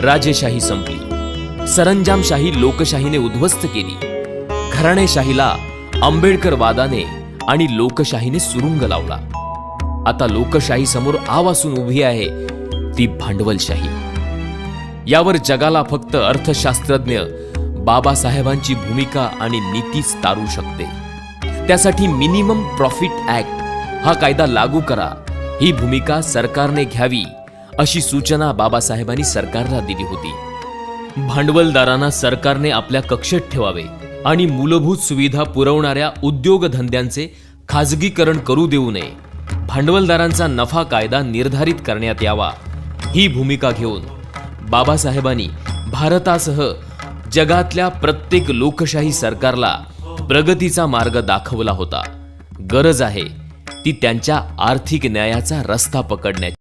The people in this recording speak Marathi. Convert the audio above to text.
राजेशाही संपली. सरंजामशाही लोकशाहीने उद्ध्वस्त केली. घराणेशाहीला आंबेडकरवादाने आणि लोकशाहीने सुरुंग लावला. आता लोकशाही समोर आवासून उभी आहे ती भांडवलशाही. यावर जगाला फक्त अर्थशास्त्रज्ञ बाबासाहेबांची भूमिका आणि नीतीच तारू शकते. त्यासाठी मिनिमम प्रॉफिट ऍक्ट हा कायदा लागू करा. ही भूमिका सरकारने घ्यावी. अशी सूचना बाबासाहेबांनी सरकारला दिली होती. भांडवलदारांना सरकारने आपल्या कक्षेत ठेवावे आणि मूलभूत सुविधा पुरवणाऱ्या उद्योगधंद्यांचे खाजगीकरण करू देऊ नये. भांडवलदारांचा नफा कायदा निर्धारित करण्यात यावा ही भूमिका घेऊन बाबासाहेबांनी भारतासह जगातल्या प्रत्येक लोकशाही सरकारला प्रगतीचा मार्ग दाखवला होता. गरज आहे ती त्यांच्या आर्थिक न्यायाचा रस्ता पकडण्याची.